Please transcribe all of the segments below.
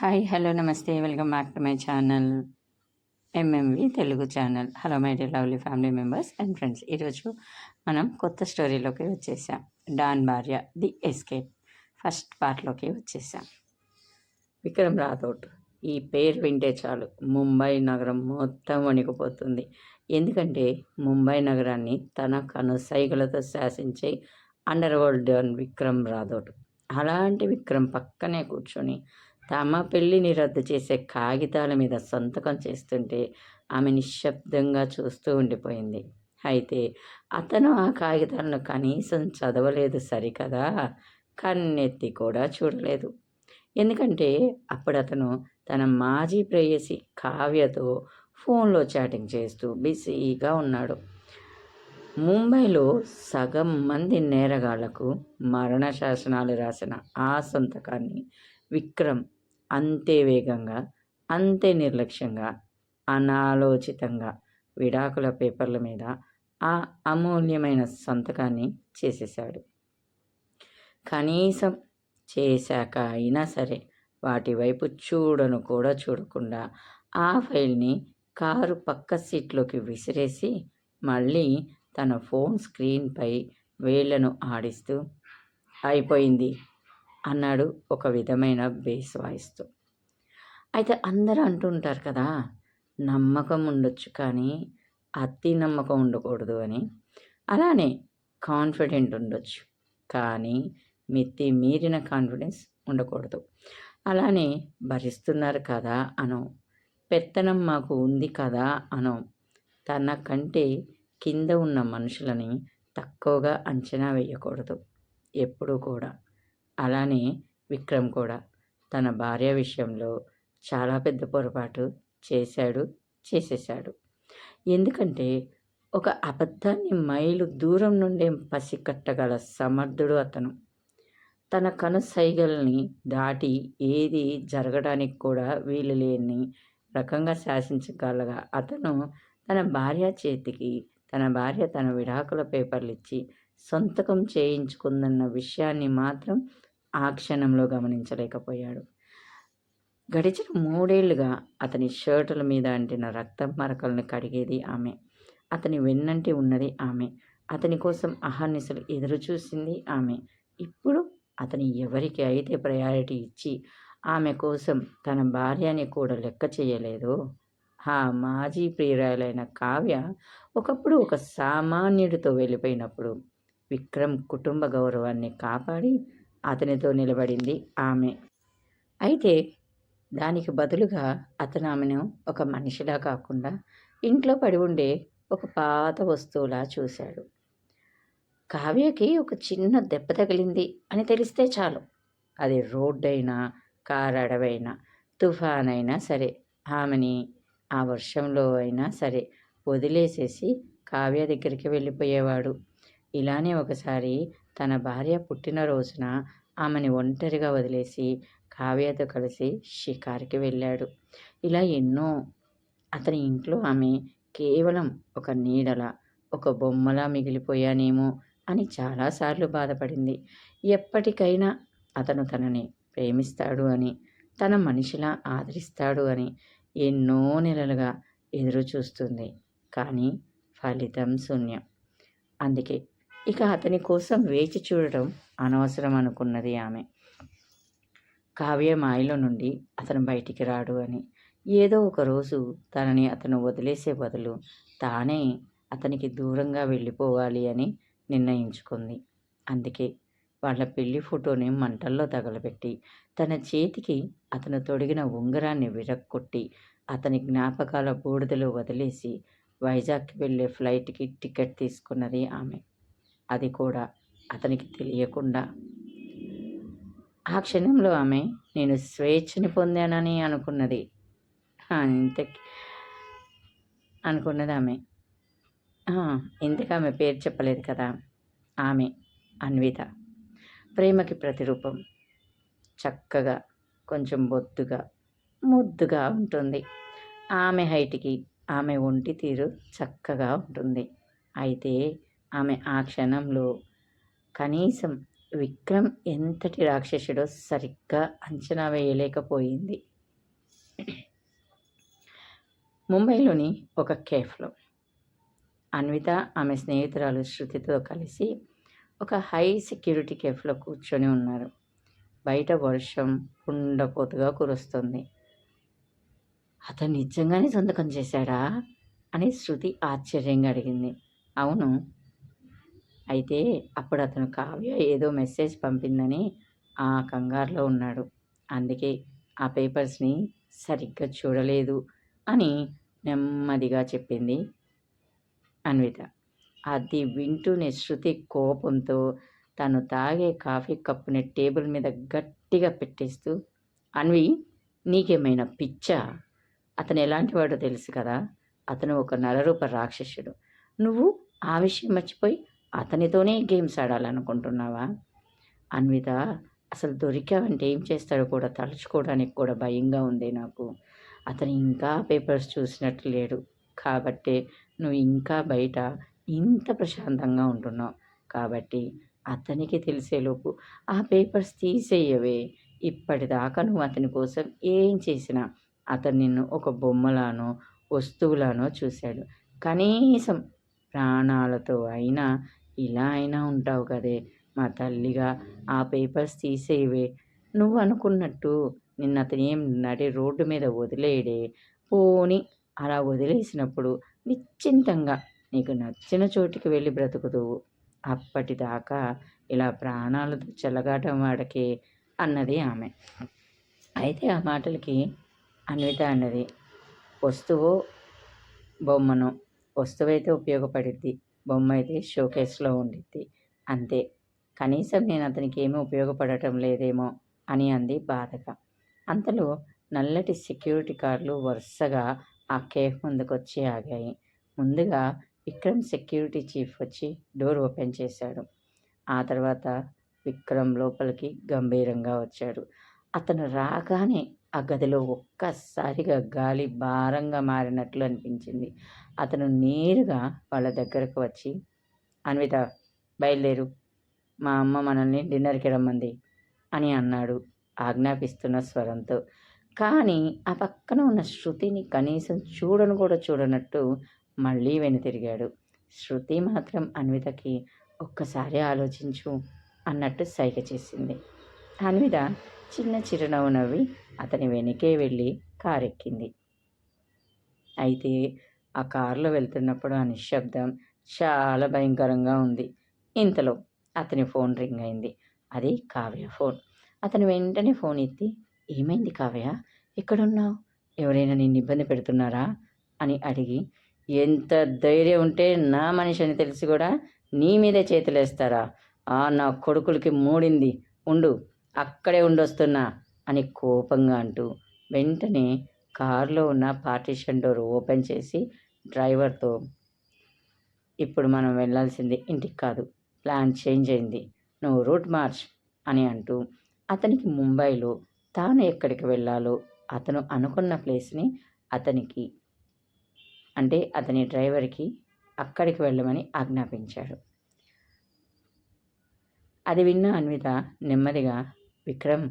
Hi hello namaste. Welcome back to my channel MMV Telugu channel. Hello my the lovely family members and friends. ఈరోజు మనం కొత్త స్టోరీలోకి వచ్చేసాం. Don భార్య the escape. First పార్ట్లోకి వచ్చేసాం. విక్రమ్ రాథోడ్. ఈ పేరు వింటే చాలు. ముంబై నగరం మొత్తం వణికిపోతుంది. ఎందుకంటే ముంబై నగరాన్ని తన కనుసైగలతో శాసించే underworld don Vikram Rathod. అలాంటి విక్రమ్ పక్కనే కూర్చొని తమ పెళ్ళిని రద్దు చేసే కాగితాల మీద సంతకం చేస్తుంటే ఆమె నిశ్శబ్దంగా చూస్తూ ఉండిపోయింది. అయితే అతను ఆ కాగితాలను కనీసం చదవలేదు సరికదా? కన్నెత్తి కూడా చూడలేదు. ఎందుకంటే అప్పుడు అతను తన మాజీ ప్రేయసి కావ్యతో ఫోన్లో చాటింగ్ చేస్తూ బిజీగా ఉన్నాడు. ముంబైలో సగం మంది నేరగాళ్ళకు మరణ శాసనాలు రాసిన ఆ సంతకాన్ని విక్రమ్ అంతే వేగంగా అంతే నిర్లక్ష్యంగా అనాలోచితంగా విడాకుల పేపర్ల మీద ఆ అమూల్యమైన సంతకాన్ని చేసేశాడు. కనీసం చేశాక అయినా సరే వాటి వైపు చూడను కూడా చూడకుండా ఆ ఫైల్ని కారు పక్క సీట్లోకి విసిరేసి మళ్ళీ తన ఫోన్ స్క్రీన్పై వేళ్ళను ఆడిస్తూ అయిపోయింది. అన్నాడు ఒక విధమైన బేస్ వాయిస్తూ. అయితే అందరూ అంటుంటారు కదా నమ్మకం ఉండొచ్చు కానీ అతి నమ్మకం ఉండకూడదు అని. అలానే కాన్ఫిడెంట్ ఉండొచ్చు కానీ మిత్తి మీరిన కాన్ఫిడెన్స్ ఉండకూడదు. అలానే భరిస్తున్నారు కదా అను పెత్తనం మాకు ఉంది కదా అను తన కంటే కింద ఉన్న మనుషులని తక్కువగా అంచనా వేయకూడదు ఎప్పుడూ కూడా. అలానే విక్రమ్ కూడా తన భార్య విషయంలో చాలా పెద్ద పొరపాటు చేశాడు చేసేసాడు ఎందుకంటే ఒక అబద్ధాన్ని మైలు దూరం నుండే పసికట్టగల సమర్థుడు అతను. తన కనుసైగల్ని దాటి ఏది జరగడానికి కూడా వీలు లేని రకంగా శాసించగలగా అతను తన భార్య చేతికి తన భార్య తన విడాకుల పేపర్లు ఇచ్చి సొంతకం చేయించుకుందన్న విషయాన్ని మాత్రం ఆ క్షణంలో గమనించలేకపోయాడు. గడిచిన మూడేళ్ళుగా అతని షర్టుల మీద అంటిన రక్తం మరకలను కడిగేది ఆమె. అతని వెన్నంటి ఉన్నది ఆమె. అతని కోసం అహర్నిశలు ఎదురు చూసింది ఆమె. ఇప్పుడు అతని ఎవరికి అయితే ప్రయారిటీ ఇచ్చి ఆమె కోసం తన భార్యని కూడా లెక్క చేయలేదు? ఆ మాజీ ప్రియురాలైన కావ్య ఒకప్పుడు ఒక సామాన్యుడితో వెళ్ళిపోయినప్పుడు విక్రమ్ కుటుంబ గౌరవాన్ని కాపాడి అతనితో నిలబడింది ఆమె. అయితే దానికి బదులుగా అతను ఆమెను ఒక మనిషిలా కాకుండా ఇంట్లో పడి ఉండే ఒక పాత వస్తువులా చూశాడు. కావ్యకి ఒక చిన్న దెబ్బ తగిలింది అని తెలిస్తే చాలు. అది రోడ్డైనా కారు అడవైనా తుఫాన్ అయినా సరే ఆమెని ఆ వర్షంలో అయినా సరే వదిలేసేసి కావ్య దగ్గరికి వెళ్ళిపోయేవాడు. ఇలానే ఒకసారి తన భార్య పుట్టినరోజున ఆమెని ఒంటరిగా వదిలేసి కావ్యతో కలిసి షికార్కి వెళ్ళాడు. ఇలా ఎన్నో అతని ఇంట్లో ఆమె కేవలం ఒక నీడల ఒక బొమ్మలా మిగిలిపోయానేమో అని చాలాసార్లు బాధపడింది. ఎప్పటికైనా అతను తనని ప్రేమిస్తాడు అని తన మనిషిలా ఆదరిస్తాడు అని ఎన్నో నెలలుగా ఎదురు చూస్తుంది కానీ ఫలితం శూన్యం. అందుకే ఇక అతని కోసం వేచి చూడడం అనవసరం అనుకున్నది ఆమె. కావ్య మాయలో నుండి అతను బయటికి రాడు అని. ఏదో ఒక రోజు తనని అతను వదిలేసే బదులు తానే అతనికి దూరంగా వెళ్ళిపోవాలి అని నిర్ణయించుకుంది. అందుకే వాళ్ళ పెళ్ళి ఫోటోని మంటల్లో తగలబెట్టి తన చేతికి అతను తొడిగిన ఉంగరాన్ని విరక్కొట్టి అతని జ్ఞాపకాల బూడిదలో వదిలేసి వైజాగ్కి వెళ్ళే ఫ్లైట్కి టికెట్ తీసుకున్నది ఆమె. అది కూడా అతనికి తెలియకుండా. ఆ క్షణంలో ఆమె నేను స్వేచ్ఛని పొందానని అనుకున్నది. ఇంతకి అనుకున్నది ఆమె. ఇంతకు ఆమె పేరు చెప్పలేదు కదా? ఆమె అన్విత. ప్రేమకి ప్రతిరూపం. చక్కగా కొంచెం బొద్దుగా ముద్దుగా ఉంటుంది. ఆమె హైట్కి ఆమె ఒంటి తీరు చక్కగా ఉంటుంది. అయితే ఆమె ఆ క్షణంలో కనీసం విక్రమ్ ఎంతటి రాక్షసుడో సరిగ్గా అంచనా వేయలేకపోయింది. ముంబైలోని ఒక కేఫ్లో అన్విత ఆమె స్నేహితురాలు శృతితో కలిసి ఒక హై సెక్యూరిటీ కేఫ్లో కూర్చొని ఉన్నారు. బయట వర్షం ఉండపోతుగా కురుస్తుంది. అతను నిజంగానే సంతకం చేశాడా? అని శృతి ఆశ్చర్యంగా అడిగింది. అవును అయితే అప్పుడు అతను కావ్య ఏదో మెసేజ్ పంపిందని ఆ కంగారులో ఉన్నాడు. అందుకే ఆ పేపర్స్ని సరిగ్గా చూడలేదు అని నెమ్మదిగా చెప్పింది అన్విత. అది వింటూనే శృతి కోపంతో తను తాగే కాఫీ కప్పుని టేబుల్ మీద గట్టిగా పెట్టేస్తూ అన్వి నీకేమైనా పిచ్చా? అతను ఎలాంటి వాడో తెలుసు కదా? అతను ఒక నరరూప రాక్షసుడు. నువ్వు ఆ విషయం మర్చిపోయి అతనితోనే గేమ్స్ ఆడాలనుకుంటున్నావా? అన్విత అసలు దొరికావంటే ఏం చేస్తాడో కూడా తలుచుకోవడానికి కూడా భయంగా ఉంది నాకు. అతను ఇంకా పేపర్స్ చూసినట్లు లేడు. కాబట్టే నువ్వు ఇంకా బయట ఇంత ప్రశాంతంగా ఉంటున్నావు. కాబట్టి అతనికి తెలిసేలోపు ఆ పేపర్స్ తీసేయవే. ఇప్పటిదాకా నువ్వు అతని కోసం ఏం చేసినా అతను నిన్ను ఒక బొమ్మలానో వస్తువులానో చూశాడు. కనీసం ప్రాణాలతో అయినా ఇలా అయినా ఉంటావు కదే. మా తల్లిగా ఆ పేపర్స్ తీసేవే. నువ్వు అనుకున్నట్టు నిన్న అతను ఏం నడి రోడ్డు మీద వదిలేయడే పోని అలా వదిలేసినప్పుడు నిశ్చింతంగా నీకు నచ్చిన చోటికి వెళ్ళి బ్రతుకుతువు అప్పటిదాకా ఇలా ప్రాణాలు చెలగాటం వాడకే అన్నది ఆమె. అయితే ఆ మాటలకి అన్విత అన్నది వస్తువు బొమ్మను వస్తువైతే ఉపయోగపడిద్ది. బొమ్మ అయితే షోకేస్లో ఉండిద్ది. అంతే. కనీసం నేను అతనికి ఏమీ ఉపయోగపడటం లేదేమో అని అంది బాధగా అంతలో నల్లటి సెక్యూరిటీ కార్లు వరుసగా ఆ కేఫ్ ముందుకు వచ్చి ఆగాయి. ముందుగా విక్రమ్ సెక్యూరిటీ చీఫ్ వచ్చి డోర్ ఓపెన్ చేశాడు. ఆ తర్వాత విక్రమ్ లోపలికి గంభీరంగా వచ్చాడు. అతను రాగానే ఆ గదిలో ఒక్కసారిగా గాలి భారంగా మారినట్లు అనిపించింది. అతను నేరుగా వాళ్ళ దగ్గరకు వచ్చి అన్విత బయలుదేరు. మా అమ్మ మనల్ని డిన్నర్కి రమ్మంది అని అన్నాడు ఆజ్ఞాపిస్తున్న స్వరంతో. కానీ ఆ పక్కన ఉన్న శృతిని కనీసం చూడను కూడా చూడనట్టు మళ్ళీ వెనుతిరిగాడు. శృతి మాత్రం అన్వితకి ఒక్కసారి ఆలోచించు అన్నట్టు సైగ చేసింది. అన్విత చిన్న చిరునవ్వు నవ్వి అతని వెనకే వెళ్ళి కారెక్కింది. అయితే ఆ కారులో వెళ్తున్నప్పుడు ఆ నిశ్శబ్దం చాలా భయంకరంగా ఉంది. ఇంతలో అతని ఫోన్ రింగ్ అయింది. అది కావ్య ఫోన్. అతను వెంటనే ఫోన్ ఎత్తి ఏమైంది కావ్య? ఎక్కడున్నావు? ఎవరైనా నిన్ను ఇబ్బంది పెడుతున్నారా? అని అడిగి ఎంత ధైర్యం ఉంటే నా మనిషి అని తెలిసి కూడా నీ మీదే చేతులేస్తారా? ఆ నా కొడుకులకి మూడింది. ఉండు అక్కడే ఉండొస్తున్నా అని కోపంగా అంటూ వెంటనే కారులో ఉన్న పార్టీషన్ డోర్ ఓపెన్ చేసి డ్రైవర్తో ఇప్పుడు మనం వెళ్ళాల్సింది ఇంటికి కాదు ప్లాన్ చేంజ్ అయింది నువ్వు రూట్ మార్చ్ అని అంటూ అతనికి ముంబైలో తాను ఎక్కడికి వెళ్ళాలో అతను అనుకున్న ప్లేస్ని అతనికి అంటే అతని డ్రైవర్కి అక్కడికి వెళ్ళమని ఆజ్ఞాపించాడు. అది విన్న అన్విత నెమ్మదిగా విక్రమ్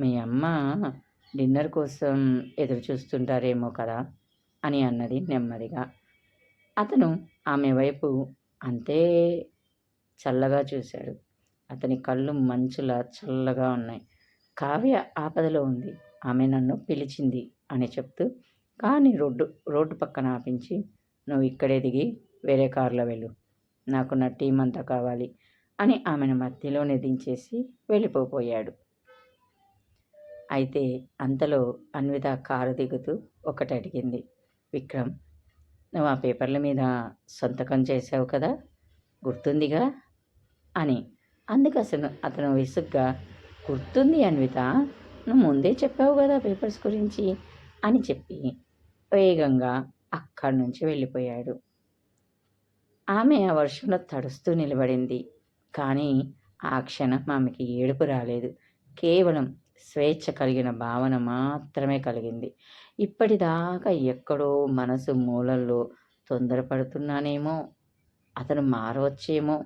మీ అమ్మ డిన్నర్ కోసం ఎదురు చూస్తుంటారేమో కదా అని అన్నది నెమ్మదిగా. అతను ఆమె వైపు అంతే చల్లగా చూశాడు. అతని కళ్ళు మంచులా చల్లగా ఉన్నాయి. కావ్య ఆపదలో ఉంది. ఆమె నన్ను పిలిచింది అని చెప్తూ కానీ రోడ్డు రోడ్డు పక్కన ఆపించి నువ్వు ఇక్కడే దిగి వేరే కారులో వెళ్ళు. నాకు నా టీం అంతా కావాలి. అని ఆమెను మధ్యలోనే దించేసి వెళ్ళిపోబోయాడు. అయితే అంతలో అన్విత కారు దిగుతూ ఒకటి అడిగింది విక్రమ్ నువ్వు ఆ పేపర్ల మీద సంతకం చేసావు కదా? గుర్తుందిగా? అని. అందుకు అసలు అతను విసుగ్గా గుర్తుంది అన్విత నువ్వు ముందే చెప్పావు కదా పేపర్స్ గురించి అని చెప్పి వేగంగా అక్కడి నుంచి వెళ్ళిపోయాడు. ఆమె ఆ వర్షంలో తడుస్తూ నిలబడింది. కానీ ఆ క్షణం ఆమెకి ఏడుపు రాలేదు. కేవలం స్వేచ్ఛ కలిగిన భావన మాత్రమే కలిగింది. ఇప్పటిదాకా ఎక్కడో మనసు మూలల్లో తొందరపడుతున్నానేమో అతను మారవచ్చేమో.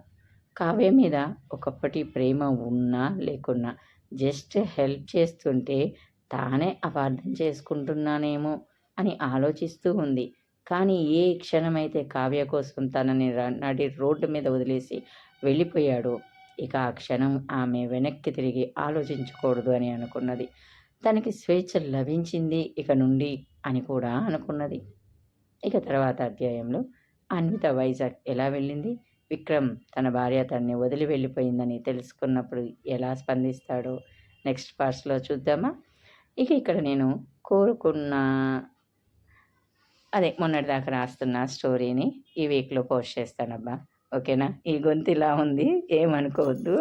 కావ్య మీద ఒకప్పటి ప్రేమ ఉన్నా లేకున్నా జస్ట్ హెల్ప్ చేస్తుంటే తానే అపార్థం చేసుకుంటున్నానేమో అని ఆలోచిస్తూ ఉంది. కానీ ఏ క్షణమైతే కావ్య కోసం తనని నడి రోడ్డు మీద వదిలేసి వెళ్ళిపోయాడు. ఇక ఆ క్షణం ఆమె వెనక్కి తిరిగి ఆలోచించకూడదు అని అనుకున్నది. తనకి స్వేచ్ఛ లభించింది ఇక నుండి అని కూడా అనుకున్నది. ఇక తర్వాత అధ్యాయంలో అన్విత వైజాగ్ ఎలా వెళ్ళింది? విక్రమ్ తన భార్య తన్ని వదిలి వెళ్ళిపోయిందని తెలుసుకున్నప్పుడు ఎలా స్పందిస్తాడో? నెక్స్ట్ పార్ట్స్లో చూద్దామా? ఇక ఇక్కడ నేను కోరుకున్న అదే మొన్నటిదాకా రాస్తున్న స్టోరీని ఈ వీక్లో పోస్ట్ చేస్తానబ్బా. ఓకేనా? ఈ గొంతు ఇలా ఉంది ఏమనుకోవద్దు.